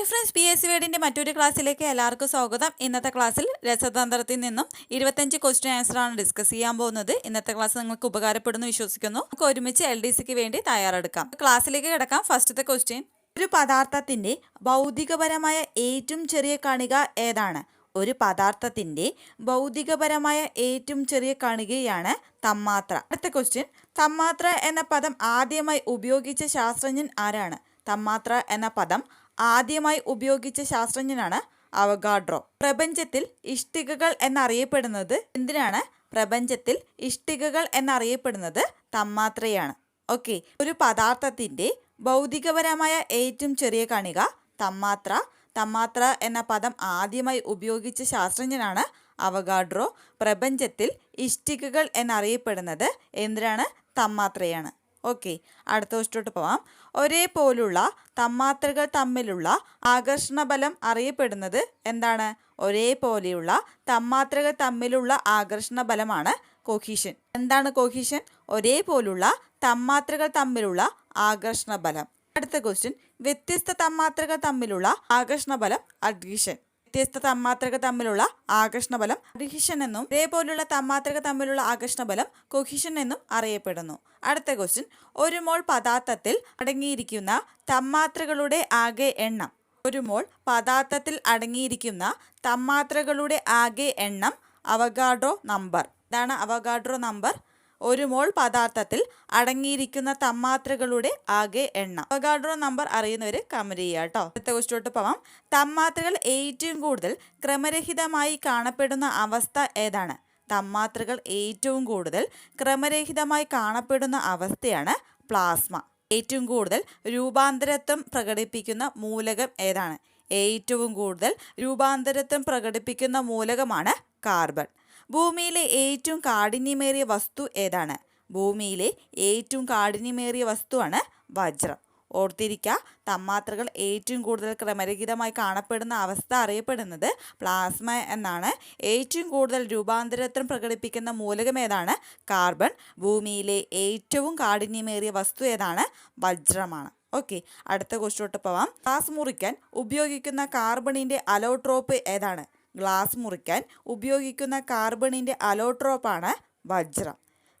Hi friends P S C വേഡിന്റെ മറ്റൊരു ക്ലാസ്സിലേക്ക് എല്ലാവർക്കും സ്വാഗതം. ഇന്നത്തെ ക്ലാസ്സിൽ രസതന്ത്രത്തിൽ നിന്നും ഇരുപത്തഞ്ച് ക്വസ്റ്റ്യൻ ആൻസറാണ് ഡിസ്കസ് ചെയ്യാൻ പോകുന്നത്. ഇന്നത്തെ ക്ലാസ് നിങ്ങൾക്ക് ഉപകാരപ്പെടുന്നു വിശ്വസിക്കുന്നു. നമുക്ക് ഒരുമിച്ച് എൽ ഡി സിക്ക് വേണ്ടി തയ്യാറെടുക്കാം. ക്ലാസ്സിലേക്ക് കിടക്കാം. ഫസ്റ്റത്തെ ക്വസ്റ്റ്യൻ ഒരു പദാർത്ഥത്തിന്റെ ഭൗതികപരമായ ഏറ്റവും ചെറിയ കണിക ഏതാണ്? ഒരു പദാർത്ഥത്തിന്റെ ഭൗതികപരമായ ഏറ്റവും ചെറിയ കണികയാണ് തന്മാത്ര അടുത്ത ക്വസ്റ്റ്യൻ തന്മാത്ര എന്ന പദം ആദ്യമായി ഉപയോഗിച്ച ശാസ്ത്രജ്ഞൻ ആരാണ്? തന്മാത്ര എന്ന പദം ആദ്യമായി ഉപയോഗിച്ച ശാസ്ത്രജ്ഞനാണ് അവഗാഡ്രോ. പ്രപഞ്ചത്തിൽ ഇഷ്ടികകൾ എന്നറിയപ്പെടുന്നത് എന്തിനാണ്? പ്രപഞ്ചത്തിൽ ഇഷ്ടികകൾ എന്നറിയപ്പെടുന്നത് തന്മാത്രയാണ്. ഓക്കെ ഒരു പദാർത്ഥത്തിന്റെ ഭൗതികപരമായ ഏറ്റവും ചെറിയ കണിക തന്മാത്ര. തന്മാത്ര എന്ന പദം ആദ്യമായി ഉപയോഗിച്ച ശാസ്ത്രജ്ഞനാണ് അവഗാഡ്രോ. പ്രപഞ്ചത്തിൽ ഇഷ്ടികകൾ എന്നറിയപ്പെടുന്നത് എന്തിനാണ്? തന്മാത്രയാണ്. ഓക്കെ അടുത്ത ക്വസ്റ്റോട്ട് പോവാം. ഒരേപോലുള്ള തന്മാത്രകൾ തമ്മിലുള്ള ആകർഷണ ബലം അറിയപ്പെടുന്നത് എന്താണ്? ഒരേപോലെയുള്ള തന്മാത്രകൾ തമ്മിലുള്ള ആകർഷണ ബലമാണ് കൊഹീഷൻ എന്താണ് കൊഹീഷൻ ഒരേപോലുള്ള തന്മാത്രകൾ തമ്മിലുള്ള ആകർഷണ ബലം അടുത്ത ക്വസ്റ്റ്യൻ വ്യത്യസ്ത തന്മാത്രകൾ തമ്മിലുള്ള ആകർഷണ ബലം അഡ്ഹീഷൻ വ്യത്യസ്ത തന്മാത്രകൾ തമ്മിലുള്ള ആകർഷണ ബലം അഡ്ഹീഷൻ എന്നും ഇതേപോലുള്ള തന്മാത്രകൾ തമ്മിലുള്ള ആകർഷണ ബലം കൊഹിഷൻ എന്നും അറിയപ്പെടുന്നു. അടുത്ത ക്വസ്റ്റ്യൻ ഒരു മോൾ പദാർത്ഥത്തിൽ അടങ്ങിയിരിക്കുന്ന തന്മാത്രകളുടെ ആകെ എണ്ണം. ഒരു മോൾ പദാർത്ഥത്തിൽ അടങ്ങിയിരിക്കുന്ന തന്മാത്രകളുടെ ആകെ എണ്ണം അവഗാഡ്രോ നമ്പർ. ഇതാണ് അവഗാഡ്രോ നമ്പർ. ഒരു മോൾ പദാർത്ഥത്തിൽ അടങ്ങിയിരിക്കുന്ന തന്മാത്രകളുടെ ആകെ എണ്ണം. അവഗാഡ്രോ നമ്പർ അറിയുന്നവര് കമന്റ് ചെയ്യുക കേട്ടോ. അടുത്ത ക്വസ്റ്റോട്ട് പോവാം. തന്മാത്രകൾ ഏറ്റവും കൂടുതൽ ക്രമരഹിതമായി കാണപ്പെടുന്ന അവസ്ഥ ഏതാണ്? തന്മാത്രകൾ ഏറ്റവും കൂടുതൽ ക്രമരഹിതമായി കാണപ്പെടുന്ന അവസ്ഥയാണ് പ്ലാസ്മ. ഏറ്റവും കൂടുതൽ രൂപാന്തരത്വം പ്രകടിപ്പിക്കുന്ന മൂലകം ഏതാണ്? ഏറ്റവും കൂടുതൽ രൂപാന്തരത്വം പ്രകടിപ്പിക്കുന്ന മൂലകമാണ് കാർബൺ. ഭൂമിയിലെ ഏറ്റവും കാഠിന്യമേറിയ വസ്തു ഏതാണ്? ഭൂമിയിലെ ഏറ്റവും കാഠിന്യമേറിയ വസ്തുവാണ് വജ്രം. ഓർത്തിരിക്കുക തന്മാത്രകൾ ഏറ്റവും കൂടുതൽ ക്രമരഹിതമായി കാണപ്പെടുന്ന അവസ്ഥ അറിയപ്പെടുന്നത് പ്ലാസ്മ എന്നാണ്. ഏറ്റവും കൂടുതൽ രൂപാന്തരത്വം പ്രകടിപ്പിക്കുന്ന മൂലകം ഏതാണ്? കാർബൺ. ഭൂമിയിലെ ഏറ്റവും കാഠിന്യമേറിയ വസ്തു ഏതാണ്? വജ്രമാണ്. ഓക്കെ അടുത്ത ക്വസ്റ്റോട്ട് പോവാം. ഗ്ലാസ് മുറിക്കാൻ ഉപയോഗിക്കുന്ന കാർബണിന്റെ അലോട്രോപ്പ് ഏതാണ്? ഗ്ലാസ് മുറിക്കാൻ ഉപയോഗിക്കുന്ന കാർബണിന്റെ അലോട്രോപ്പാണ് വജ്രം.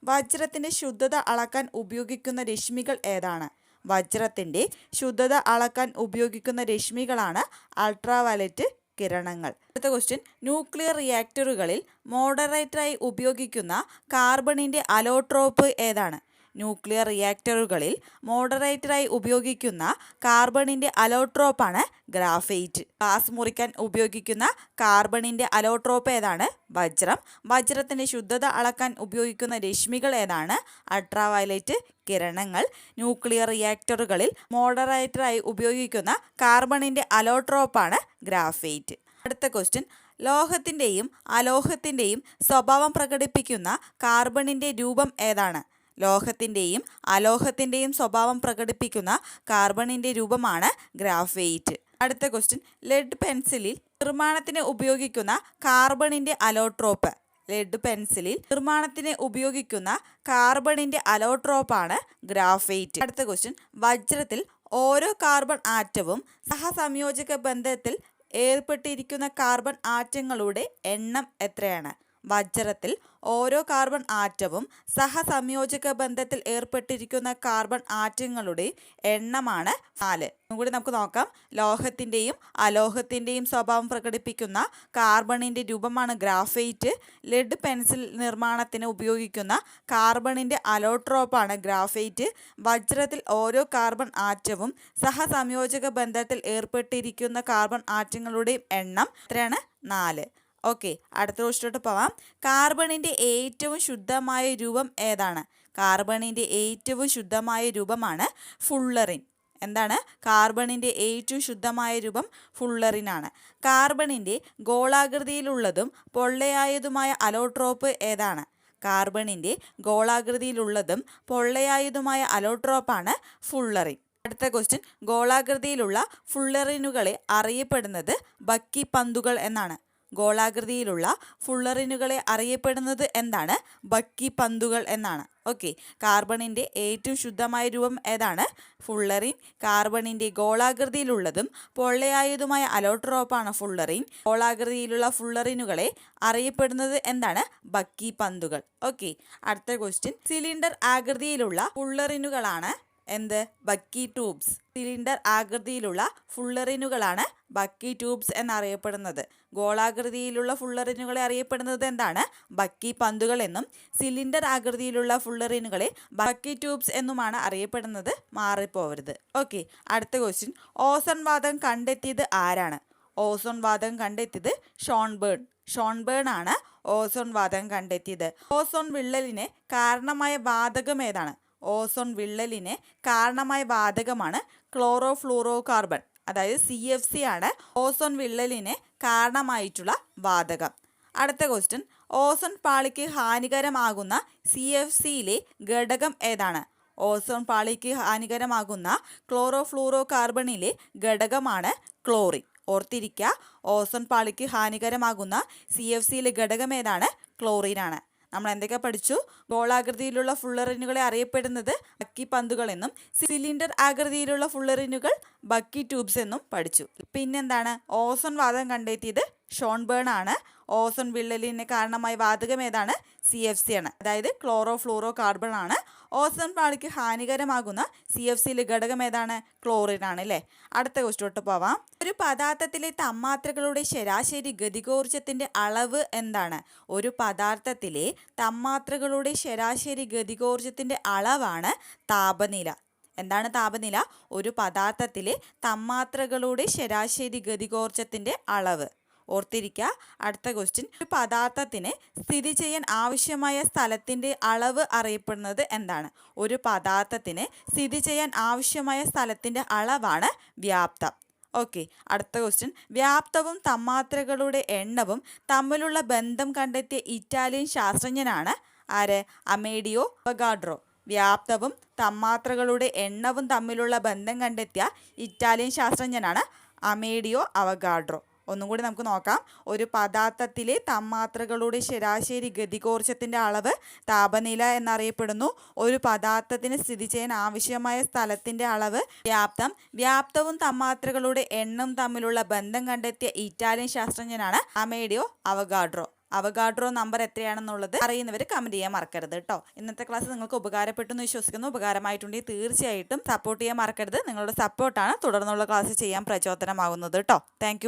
വജ്രത്തിന്റെ ശുദ്ധത അളക്കാൻ ഉപയോഗിക്കുന്ന രശ്മികൾ ഏതാണ്? വജ്രത്തിന്റെ ശുദ്ധത അളക്കാൻ ഉപയോഗിക്കുന്ന രശ്മികളാണ് അൾട്രാവയലറ്റ് കിരണങ്ങൾ. അടുത്ത ക്വസ്റ്റ്യൻ ന്യൂക്ലിയർ റിയാക്ടറുകളിൽ മോഡറേറ്ററായി ഉപയോഗിക്കുന്ന കാർബണിന്റെ അലോട്രോപ്പ് ഏതാണ്? ന്യൂക്ലിയർ റിയാക്ടറുകളിൽ മോഡറേറ്ററായി ഉപയോഗിക്കുന്ന കാർബണിന്റെ അലോട്രോപ്പാണ് ഗ്രാഫൈറ്റ്. ഗ്ലാസ് മുറിക്കാൻ ഉപയോഗിക്കുന്ന കാർബണിന്റെ അലോട്രോപ്പ് ഏതാണ്? വജ്രം. വജ്രത്തിന്റെ ശുദ്ധത അളക്കാൻ ഉപയോഗിക്കുന്ന രശ്മികൾ ഏതാണ്? അൾട്രാവയലറ്റ് കിരണങ്ങൾ. ന്യൂക്ലിയർ റിയാക്ടറുകളിൽ മോഡറേറ്ററായി ഉപയോഗിക്കുന്ന കാർബണിന്റെ അലോട്രോപ്പാണ് ഗ്രാഫൈറ്റ്. അടുത്ത ക്വസ്റ്റ്യൻ. ലോഹത്തിന്റെയും അലോഹത്തിന്റെയും സ്വഭാവം പ്രകടിപ്പിക്കുന്ന കാർബണിന്റെ രൂപം ഏതാണ്? ലോഹത്തിന്റെയും അലോഹത്തിന്റെയും സ്വഭാവം പ്രകടിപ്പിക്കുന്ന കാർബണിന്റെ രൂപമാണ് ഗ്രാഫൈറ്റ്. അടുത്ത ക്വസ്റ്റ്യൻ ലെഡ് പെൻസിലിൽ നിർമ്മാണത്തിന് ഉപയോഗിക്കുന്ന കാർബണിന്റെ അലോട്രോപ്പ്. ലെഡ് പെൻസിലിൽ നിർമ്മാണത്തിന് ഉപയോഗിക്കുന്ന കാർബണിന്റെ അലോട്രോപ്പാണ് ഗ്രാഫൈറ്റ്. അടുത്ത ക്വസ്റ്റ്യൻ വജ്രത്തിൽ ഓരോ കാർബൺ ആറ്റവും സഹസംയോജക ബന്ധത്തിൽ ഏർപ്പെട്ടിരിക്കുന്ന കാർബൺ ആറ്റങ്ങളുടെ എണ്ണം എത്രയാണ്? വജ്രത്തിൽ ഓരോ കാർബൺ ആറ്റവും സഹസംയോജക ബന്ധത്തിൽ ഏർപ്പെട്ടിരിക്കുന്ന കാർബൺ ആറ്റങ്ങളുടെ എണ്ണമാണ് നാല്. കൂടി നമുക്ക് നോക്കാം. ലോഹത്തിന്റെയും അലോഹത്തിന്റെയും സ്വഭാവം പ്രകടിപ്പിക്കുന്ന കാർബണിന്റെ രൂപമാണ് ഗ്രാഫൈറ്റ്. ലെഡ് പെൻസിൽ നിർമ്മാണത്തിന് ഉപയോഗിക്കുന്ന കാർബണിന്റെ അലോട്രോപ്പാണ് ഗ്രാഫൈറ്റ്. വജ്രത്തിൽ ഓരോ കാർബൺ ആറ്റവും സഹസംയോജക ബന്ധത്തിൽ ഏർപ്പെട്ടിരിക്കുന്ന കാർബൺ ആറ്റങ്ങളുടെയും എണ്ണം എത്രയാണ് നാല്. ഓക്കെ അടുത്ത ക്വസ്റ്റോട്ട് പോവാം. കാർബണിന്റെ ഏറ്റവും ശുദ്ധമായ രൂപം ഏതാണ്? കാർബണിന്റെ ഏറ്റവും ശുദ്ധമായ രൂപമാണ് ഫുള്ളറിൻ. എന്താണ്? കാർബണിന്റെ ഏറ്റവും ശുദ്ധമായ രൂപം ഫുള്ളറിനാണ്. കാർബണിന്റെ ഗോളാകൃതിയിലുള്ളതും പൊള്ളയായതുമായ അലോട്രോപ്പ് ഏതാണ്? കാർബണിന്റെ ഗോളാകൃതിയിലുള്ളതും പൊള്ളയായതുമായ അലോട്രോപ്പാണ് ഫുള്ളറിൻ. അടുത്ത ക്വസ്റ്റ്യൻ ഗോളാകൃതിയിലുള്ള ഫുള്ളറിനുകളെ അറിയപ്പെടുന്നത് ബക്കി പന്തുകൾ എന്നാണ്. ഗോളാകൃതിയിലുള്ള ഫുള്ളറിനുകളെ അറിയപ്പെടുന്നത് എന്താണ്? ബക്കി പന്തുകൾ എന്നാണ്. ഓക്കെ. കാർബണിന്റെ ഏറ്റവും ശുദ്ധമായ രൂപം ഏതാണ്? ഫുള്ളറിൻ. കാർബണിന്റെ ഗോളാകൃതിയിലുള്ളതും പൊള്ളയായതുമായ അലോട്രോപ്പാണ് ഫുള്ളറിൻ. ഗോളാകൃതിയിലുള്ള ഫുള്ളറിനുകളെ അറിയപ്പെടുന്നത് എന്താണ്? ബക്കി പന്തുകൾ. ഓക്കെ. അടുത്ത ക്വസ്റ്റ്യൻ. സിലിണ്ടർ ആകൃതിയിലുള്ള ഫുള്ളറിനുകളാണ് എന്ത്? ബക്കി ട്യൂബ്സ്. സിലിണ്ടർ ആകൃതിയിലുള്ള ഫുള്ളറിനുകളാണ് ബക്കി ട്യൂബ്സ് എന്നറിയപ്പെടുന്നത്. ഗോളാകൃതിയിലുള്ള ഫുള്ളറിനുകളെ അറിയപ്പെടുന്നത് എന്താണ്? ബക്കി പന്തുകൾ എന്നും സിലിണ്ടർ ആകൃതിയിലുള്ള ഫുള്ളറിനുകളെ ബക്കി ട്യൂബ്സ് എന്നുമാണ് അറിയപ്പെടുന്നത്. മാറിപ്പോവരുത്. ഓക്കെ അടുത്ത ക്വസ്റ്റ്യൻ ഓസൺ വാദം കണ്ടെത്തിയത് ആരാണ്? ഓസോൺ വാദം കണ്ടെത്തിയത് ഷോൺബേൺ ഷോൺബേൺ ആണ് ഓസോൺ വാദം കണ്ടെത്തിയത്. ഓസോൺ വിള്ളലിന് കാരണമായ വാതകം ഏതാണ്? ഓസോൺ വിള്ളലിന് കാരണമായ വാതകമാണ് ക്ലോറോ ഫ്ലൂറോ കാർബൺ. അതായത് സി എഫ് സി ആണ് ഓസോൺ വിള്ളലിന് കാരണമായിട്ടുള്ള വാതകം. അടുത്ത ക്വസ്റ്റ്യൻ ഓസോൺ പാളിക്ക് ഹാനികരമാകുന്ന സി എഫ് സിയിലെ ഘടകം ഏതാണ്? ഓസോൺ പാളിക്ക് ഹാനികരമാകുന്ന ക്ലോറോ ഫ്ലൂറോ കാർബണിലെ ഘടകമാണ് ക്ലോറിൻ. ഓർത്തിരിക്കുക ഓസോൺ പാളിക്ക് ഹാനികരമാകുന്ന സി എഫ് സിയിലെ ഘടകം ഏതാണ്? ക്ലോറിനാണ്. നമ്മൾ എന്തൊക്കെ പഠിച്ചു? ഗോളാകൃതിയിലുള്ള ഫുള്ളറിനുകളെ അറിയപ്പെടുന്നത് ബക്കി പന്തുകൾ എന്നും സിലിണ്ടർ ആകൃതിയിലുള്ള ഫുള്ളറിനുകൾ ബക്കി ട്യൂബ്സ് എന്നും പഠിച്ചു. പിന്നെന്താണ്? ഓസോൺ വാതകം കണ്ടെത്തിയത് ഷോൺബേൺ ആണ് ഓസോൺ വിള്ളലിന് കാരണമായ വാതകം ഏതാണ്? സി എഫ് സി ആണ്. അതായത് ക്ലോറോ ഫ്ലൂറോ കാർബൺ ആണ് ഓസോൺ പാളിക്ക് ഹാനികരമാകുന്ന സി എഫ് സിയിലെ ഘടകം ഏതാണ്? ക്ലോറിൻ ആണ് അല്ലേ അടുത്ത ക്വസ്റ്റ്യോട്ട് പോവാം. ഒരു പദാർത്ഥത്തിലെ തന്മാത്രകളുടെ ശരാശരി ഗതികോർജത്തിന്റെ അളവ് എന്താണ്? ഒരു പദാർത്ഥത്തിലെ തന്മാത്രകളുടെ ശരാശരി ഗതികോർജത്തിന്റെ അളവാണ് താപനില. എന്താണ് താപനില? ഒരു പദാർത്ഥത്തിലെ തന്മാത്രകളുടെ ശരാശരി ഗതികോർജത്തിന്റെ അളവ്. ഓർത്തിരിക്കുക. അടുത്ത ക്വസ്റ്റ്യൻ ഒരു പദാർത്ഥത്തിന് സ്ഥിതി ചെയ്യാൻ ആവശ്യമായ സ്ഥലത്തിന്റെ അളവ് അറിയപ്പെടുന്നത് എന്താണ്? ഒരു പദാർത്ഥത്തിന് സ്ഥിതി ചെയ്യാൻ ആവശ്യമായ സ്ഥലത്തിന്റെ അളവാണ് വ്യാപ്തം. ഓക്കെ അടുത്ത ക്വസ്റ്റ്യൻ വ്യാപ്തവും തന്മാത്രകളുടെ എണ്ണവും തമ്മിലുള്ള ബന്ധം കണ്ടെത്തിയ ഇറ്റാലിയൻ ശാസ്ത്രജ്ഞനാണ് ആര്? അമേഡിയോ ബഗാഡ്രോ വ്യാപ്തവും തന്മാത്രകളുടെ എണ്ണവും തമ്മിലുള്ള ബന്ധം കണ്ടെത്തിയ ഇറ്റാലിയൻ ശാസ്ത്രജ്ഞനാണ് അമേഡിയോ അവഗാഡ്രോ ഒന്നും കൂടി നമുക്ക് നോക്കാം. ഒരു പദാർത്ഥത്തിലെ തന്മാത്രകളുടെ ശരാശരി ഗതികോർജത്തിന്റെ അളവ് താപനില എന്നറിയപ്പെടുന്നു. ഒരു പദാർത്ഥത്തിന് സ്ഥിതി ചെയ്യാൻ ആവശ്യമായ സ്ഥലത്തിന്റെ അളവ് വ്യാപ്തം. വ്യാപ്തവും തന്മാത്രകളുടെ എണ്ണം തമ്മിലുള്ള ബന്ധം കണ്ടെത്തിയ ഇറ്റാലിയൻ ശാസ്ത്രജ്ഞനാണ് അമേഡിയോ അവഗാഡ്രോ. അവഗാഡ്രോ നമ്പർ എത്രയാണെന്നുള്ളത് അറിയുന്നവർ കമന്റ് ചെയ്യാൻ മറക്കരുത് കേട്ടോ ഇന്നത്തെ ക്ലാസ് നിങ്ങൾക്ക് ഉപകാരപ്പെട്ടു എന്ന് വിശ്വസിക്കുന്നു. ഉപകാരമായിട്ടുണ്ടെങ്കിൽ തീർച്ചയായിട്ടും സപ്പോർട്ട് ചെയ്യാൻ മറക്കരുത്. നിങ്ങളുടെ സപ്പോർട്ടാണ് തുടർന്നുള്ള ക്ലാസ് ചെയ്യാൻ പ്രചോദനമാകുന്നത് കേട്ടോ താങ്ക്